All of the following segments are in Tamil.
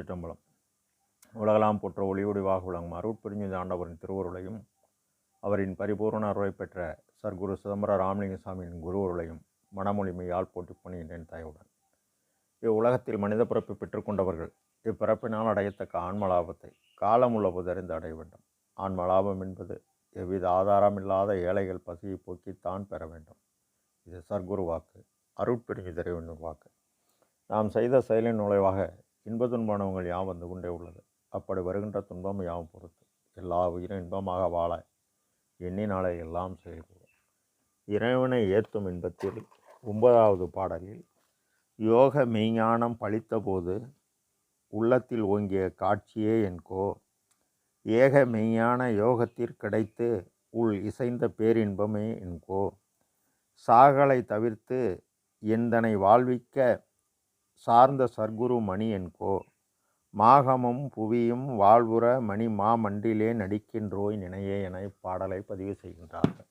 திருச்சிற்றம்பலம். உலகலாம் போற்ற ஒளியோடி வாக விளங்கும் அருட்பெருஞ்சு ஆண்டவரின் திருவருளையும் அவரின் பரிபூர்ண அருளை பெற்ற சர்க்குரு சிதம்பர ராமலிங்க சாமியின் குருவருளையும் மனமொழிமையால் போட்டி பணிகின்றேன் தாயுடன். இவ்வுலகத்தில் மனித பிறப்பு பெற்றுக்கொண்டவர்கள் இப்பிறப்பினால் அடையத்தக்க ஆன்மலாபத்தை காலமுள்ள புதறிந்து அடைய வேண்டும். ஆன்மலாபம் என்பது எவ்வித ஆதாரமில்லாத ஏழைகள் பசியை போக்கித்தான் பெற வேண்டும். இது சர்க்குரு வாக்கு அருட்பெருங்கி தெரிவின் வாக்கு. நாம் செய்த செயலின் நுழைவாக இன்ப துன்பமானவங்கள் யாம் வந்து கொண்டே உள்ளது. அப்படி வருகின்ற துன்பம் யாவும் பொறுத்து. எல்லா உயிரும் இன்பமாக வாழ எண்ணினாலே எல்லாம் செயல்கூடும் இறைவனை ஏற்றும் இன்பத்தில் ஒன்பதாவது பாடலில் யோக மெய்ஞானம் பழித்தபோது உள்ளத்தில் ஓங்கிய காட்சியே என்கோ ஏக மெய்ஞான யோகத்திற் கிடைத்து உள் இசைந்த பேரின்பமே என்கோ சாகலை தவிர்த்து எந்தனை வாழ்விக்க சார்ந்த சர்க்குரு மணி என்கோ. மாகமும் புவியும் வாழ்வுற மணி மாமன்றிலே நடிக்கின்றோய் நினையே என இப்பாடலை பதிவு செய்கின்றார்கள்.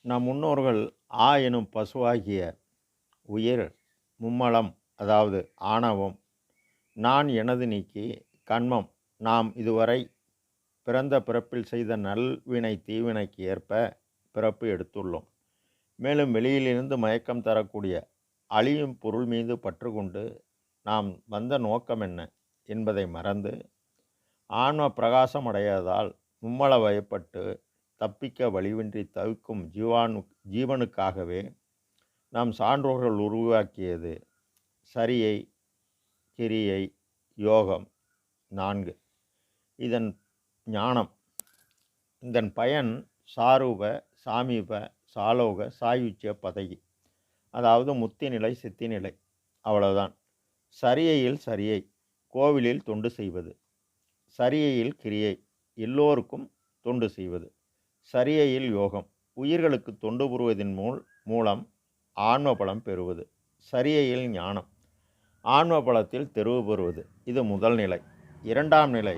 நம் முன்னோர்கள் ஆ எனும் பசுவாகிய உயிர் மும்மலம் அதாவது ஆணவம் நான் எனது நீக்கி கண்மம் நாம் இதுவரை பிறந்த பிறப்பில் செய்த நல்வினை தீவினைக்கு ஏற்ப பிறப்பு எடுத்துள்ளோம். மேலும் வெளியிலிருந்து மயக்கம் தரக்கூடிய அழியும் பொருள் மீது பற்றுக்கொண்டு நாம் வந்த நோக்கம் என்ன என்பதை மறந்து ஆன்ம பிரகாசம் அடையாதால் மும்மல வயப்பட்டு தப்பிக்க வழிவின்றி தவிக்கும் ஜீவானு ஜீவனுக்காகவே நாம் சான்றோர்கள் உருவாக்கியது சரியை கிரியை யோகம் நான்கு. இதன் ஞானம். இதன் பயன் சாரூப சாமீப சாலோக சாயுச்சிய பதகி. அதாவது முத்தி நிலை சித்தி நிலை. அவ்வளவுதான். சரியையில் சரியை கோவிலில் தொண்டு செய்வது. சரியையில் கிரியை எல்லோருக்கும் தொண்டு செய்வது. சரியையில் யோகம் உயிர்களுக்கு தொண்டு புரிவதன் மூல் மூலம் ஆன்ம பலம் பெறுவது. சரியையில் ஞானம் ஆன்ம பலத்தில் தெருவு பெறுவது இது முதல் நிலை. இரண்டாம் நிலை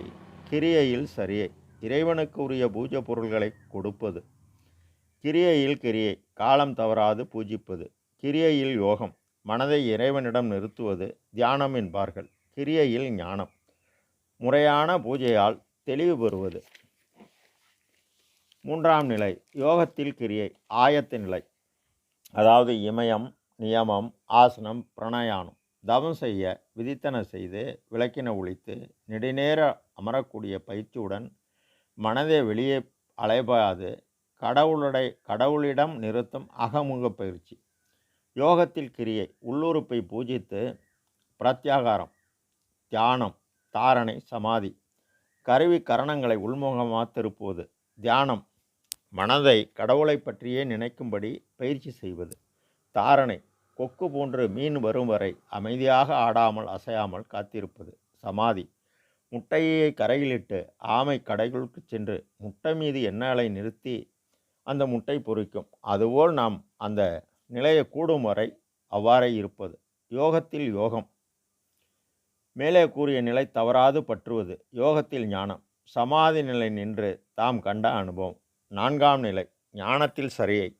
கிரியையில் சரியை இறைவனுக்கு உரிய பூஜை பொருள்களை கொடுப்பது. கிரியையில் கிரியை காலம் தவறாது பூஜிப்பது. கிரியையில் யோகம் மனதை இறைவனிடம் நிறுத்துவது தியானம் என்பார்கள். கிரியையில் ஞானம் முறையான பூஜையால் தெளிவு பெறுவது. மூன்றாம் நிலை யோகத்தில் கிரியை ஆயத்த நிலை அதாவது இமயம் நியமம் ஆசனம் பிரணயானம் தவம் செய்ய விதித்தன செய்து விளக்கின ஒழித்து நெடுநேர அமரக்கூடிய பயிற்சியுடன் மனதை வெளியே அலைபாது கடவுளுடைய கடவுளிடம் நிறுத்தும் அகமுக பயிற்சி. யோகத்தில் கிரியை உள்ளுறுப்பை பூஜித்து பிரத்யாகாரம் தியானம் தாரணை சமாதி. கருவி கரணங்களை உள்முகமாக திருப்புவது. தியானம் மனதை கடவுளை பற்றியே நினைக்கும்படி பயிற்சி செய்வது. தாரணை கொக்கு போன்று மீன் வரும் வரை அமைதியாக ஆடாமல் அசையாமல் காத்திருப்பது. சமாதி முட்டையை கரையிலிட்டு ஆமை கடைகளுக்கு சென்று முட்டை மீது எண்ணெயை நிறுத்தி அந்த முட்டை பொறிக்கும். அதுபோல் நாம் அந்த நிலையை கூடும் வரை அவ்வாறே இருப்பது. யோகத்தில் யோகம். மேலே கூறிய நிலை தவறாது பற்றுவது. யோகத்தில் ஞானம். சமாதி நிலை நின்று தாம் கண்ட அனுபவம். நான்காம் நிலை. ஞானத்தில் சரியை.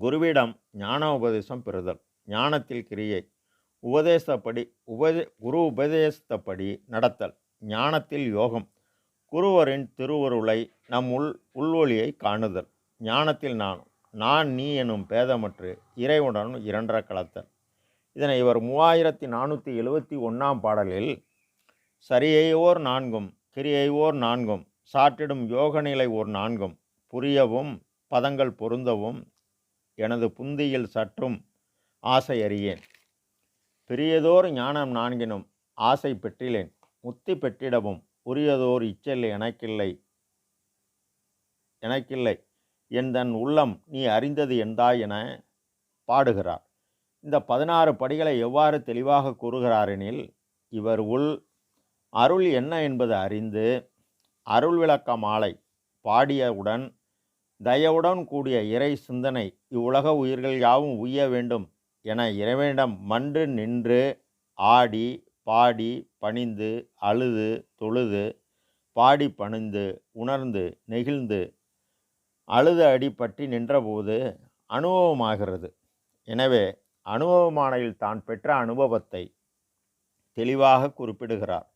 குருவிடம் ஞான உபதேசம் பெறுதல். ஞானத்தில் கிரியை. உபதேசப்படி உபதே குரு உபதேசத்தப்படி நடத்தல். ஞானத்தில் யோகம். குருவரின் திருவருளை நம் உள் உள்வொலியை காணுதல். ஞானத்தில் நானும். நான் நீ எனும் பேதமற்று இறைவுடன் இரண்டர கலத்தல் இதனை இவர் மூவாயிரத்தி நானூற்றி எழுபத்தி ஒன்றாம் பாடலில் சரியை ஓர் நான்கும் கிரியை ஓர் நான்கும் சாற்றிடும் யோக நிலை ஓர் நான்கும் புரியவும் பதங்கள் பொருந்தவும் எனது புந்தியில் சற்றும் ஆசை அறியேன். பெரியதோர் ஞானம் நான்கினும் ஆசை பெற்றிலேன். முத்தி பெற்றிடவும் உரியதோர் இச்சல் எனக்கில்லை எனக்கில்லை. என் தன் உள்ளம் நீ அறிந்தது எந்தாய் என பாடுகிறார். இந்த பதினாறு படிகளை எவ்வாறு தெளிவாக கூறுகிறாரெனில் இவர் உள் அருள் என்ன என்பது அறிந்து அருள் விளக்க மாலை பாடியவுடன் தயவுடன் கூடிய இறை சிந்தனை இவ்வுலக உயிர்கள் யாவும் உய்ய வேண்டும் என இறைவனிடம் மன்று நின்று ஆடி பாடி பணிந்து அழுது தொழுது பாடி பணிந்து உணர்ந்து நெகிழ்ந்து அழுத அடி பற்றி நின்றபோது அனுபவமாகிறது. எனவே அனுபவமானையில் தான் பெற்ற அனுபவத்தை தெளிவாக குறிப்பிடுகிறார்.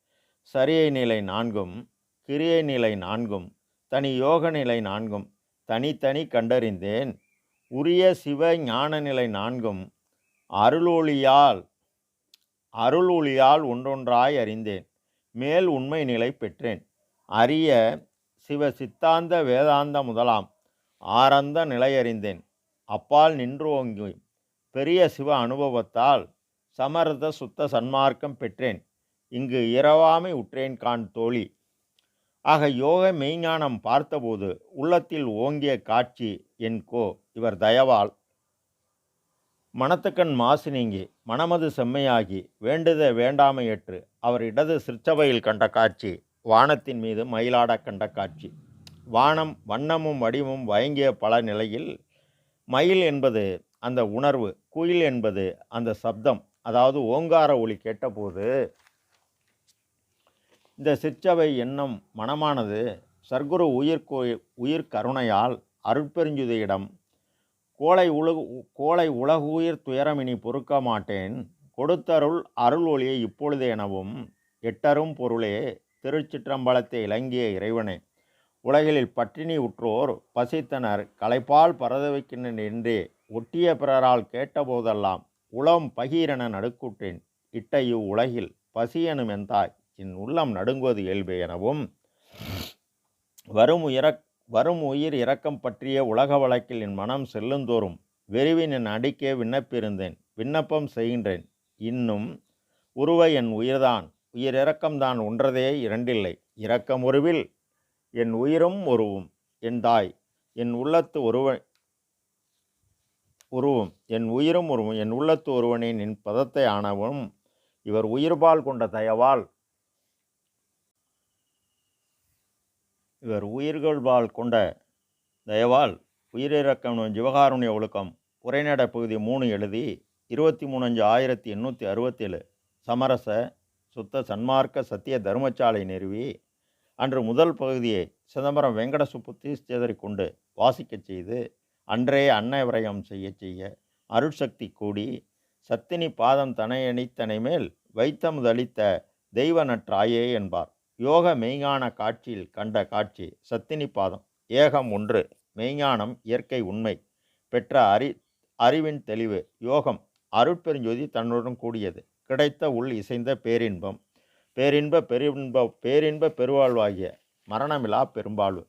சரியை நிலை நான்கும் கிரியை நிலை நான்கும் தனி யோக நிலை நான்கும் தனித்தனி கண்டறிந்தேன். உரிய சிவ ஞான நிலை நான்கும் அருளொளியால் அருளொளியால் ஒன்றொன்றாய் அறிந்தேன். மேல் உண்மை நிலை பெற்றேன். அரிய சிவ சித்தாந்த வேதாந்த முதலாம் ஆரந்த நிலையறிந்தேன். அப்பால் நின்று ஓங்கி பெரிய சிவ அனுபவத்தால் சமரத சுத்த சன்மார்க்கம் பெற்றேன். இங்கு இரவாமை உற்றேன் கான் தோழி. ஆக யோக மெய்ஞானம் பார்த்தபோது உள்ளத்தில் ஓங்கிய காட்சி என் கோ இவர் தயவால். மனத்துக்கண் மாசு நீங்கி மனமது செம்மையாகி வேண்டுத வேண்டாமையற்று அவர் இடது சிற்சபையில் கண்ட காட்சி வானத்தின் மீது மயிலாட கண்ட காட்சி. வானம் வண்ணமும் வடிவும் வயங்கிய பல நிலையில் மயில் என்பது அந்த உணர்வு குயில் என்பது அந்த சப்தம் அதாவது ஓங்கார ஒளி கேட்டபோது இந்த சிற்சபை எண்ணம் மனமானது சர்க்குரு உயிர்கோ உயிர் கருணையால் அருட்பெருஞ்சுதையிடம் கோளை உலகு கோளை உலகுயிர் துயரமினி பொறுக்க மாட்டேன் கொடுத்தருள் அருள் ஒளியை இப்பொழுது எனவும் எட்டரும் பொருளே திருச்சிற்றம்பலத்தை இலங்கிய இறைவனே. உலகில் பட்டினி உற்றோர் பசித்தனர். களைப்பால் பரதவைக்கின்றன என்றே ஒட்டிய பிறரால் கேட்டபோதெல்லாம் உளம் பகீரென நடுக்குற்றேன். இட்ட இவ் உலகில் பசியனும் எந்தாய்? என் உள்ளம் நடுங்குவது இயல்பு எனவும் வரும் இறக் வரும் உயிர் இரக்கம் பற்றிய உலக வழக்கில் என் மனம் செல்லுந்தோறும் வெறிவின் என் அடிக்கே விண்ணப்பிருந்தேன். விண்ணப்பம் செய்கின்றேன். இன்னும் உருவ என் உயிர்தான். உயிர் இரக்கம்தான் ஒன்றதே இரண்டில்லை. இரக்கம் உருவில் என் உயிரும் உருவும் என் தாய் என் உள்ளத்து ஒருவ உருவும் என் உயிரும் உருவும் என் உள்ளத்து ஒருவனே நின் பதத்தை ஆனவும் இவர் உயிர்பால் கொண்ட தயவால் இவர் உயிர்கள்பால் கொண்ட தயவால் உயிரிறக்கம் ஜிவகாருண்ய ஒழுக்கம் உரைநடை பகுதி மூணு எழுதி இருபத்தி மூணு அஞ்சு ஆயிரத்தி எண்ணூற்றி அறுபத்தேழு சமரச சுத்த சன்மார்க்க சத்திய தர்மசாலை நிறுவி அன்று முதல் பகுதியை சிதம்பரம் வெங்கட சுப்புத்தீஸ்தேதரை கொண்டு வாசிக்கச் செய்து அன்றே அன்னவிரயம் செய்ய செய்ய அருட்சக்தி கூடி சத்தினி பாதம் தனையணித்தனை மேல் வைத்தமுதளித்த தெய்வ நற்றாயே என்பார். யோக மெய்ஞான காட்சியில் கண்ட காட்சி சத்தினி பாதம். ஏகம் ஒன்று மெய்ஞானம் இயற்கை உண்மை. பெற்ற அறி அறிவின் தெளிவு யோகம் அருட்பெருஞ்சோதி தன்னுடன் கூடியது. கிடைத்த உள் இசைந்த பேரின்பம். பேரின்ப பெருன்ப பேரின்ப பெருவாழ்வாகிய மரணமிலா பெரும்பாழ்வு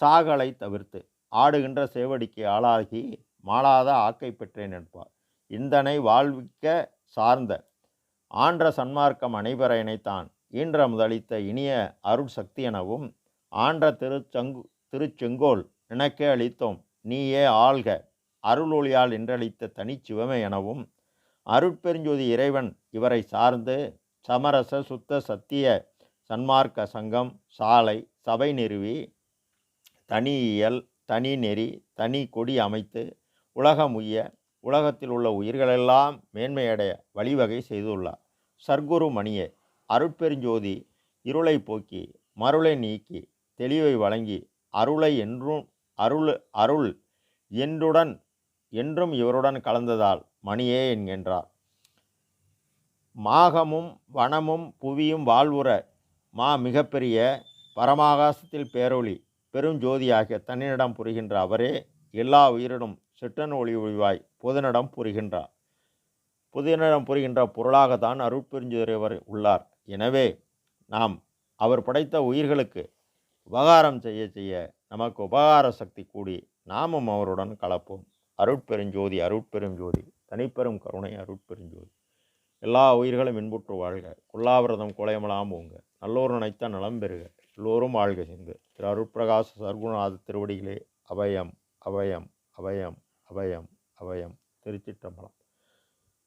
சாகலை தவிர்த்து ஆடுகின்ற சேவடிக்கு ஆளாகி மாளாத ஆக்கை பெற்றேன் என்பார். இந்தனை வாழ்விக்க சார்ந்த ஆன்ற சன்மார்க்கம் அனைவர ஈன்ற முதலித்த இனிய அருள் சக்தி எனவும் ஆன்ற திருச்சங்கு திருச்செங்கோல் நினக்கே அளித்தோம். நீயே ஆள்க. அருளொளியால் என்றளித்த தனிச்சிவமே எனவும் அருட்பெருஞ்சோதி இறைவன் இவரை சார்ந்து சமரச சுத்த சத்திய சன்மார்க்க சங்கம் சாலை சபை நிறுவி தனியியல் தனி நெறி தனி கொடி அமைத்து உலகம் உய்ய உலகத்தில் உள்ள உயிர்களெல்லாம் மேன்மையடைய வழிவகை செய்துள்ளார். சர்க்குரு மணியே அருட்பெருஞ்சோதி இருளை போக்கி மருளை நீக்கி தெளிவை வழங்கி அருளை என்றும் அருள் அருள் என்றுடன் என்றும் இவருடன் கலந்ததால் மணியே என்கின்றார். மாகமும் வனமும் புவியும் வாழ்வுற மா மிகப்பெரிய பரமாகாசத்தில் பேரொளி பெரும் ஜோதியாகிய தன்னிடம் புரிகின்ற அவரே எல்லா உயிரினும் சிற்றன் ஒளி ஒளிவாய் புதனிடம் புரிகின்றார் புதினிடம் புரிகின்ற பொருளாகத்தான் அருட்பெருஞ்சுவர் உள்ளார். எனவே நாம் அவர் படைத்த உயிர்களுக்கு உபகாரம் செய்ய செய்ய நமக்கு உபகார சக்தி கூடி நாமும் அவருடன் கலப்போம். அருட்பெருஞ்சோதி அருட்பெருஞ்சோதி தனிப்பெரும் கருணை அருட்பெருஞ்சோதி. எல்லா உயிர்களும் இன்புற்று வாழ்க. குல்லாவிரதம் குலையமலாம் போங்க நல்லோர் நினைத்த நலம் பெறுக. எல்லோரும் வாழ்க சிந்து திரு அருட்பிரகாச சர்க்குணநாத திருவடிகளே அபயம் அபயம் அபயம் அபயம் அபயம். திருச்சிற்றம்பலம்.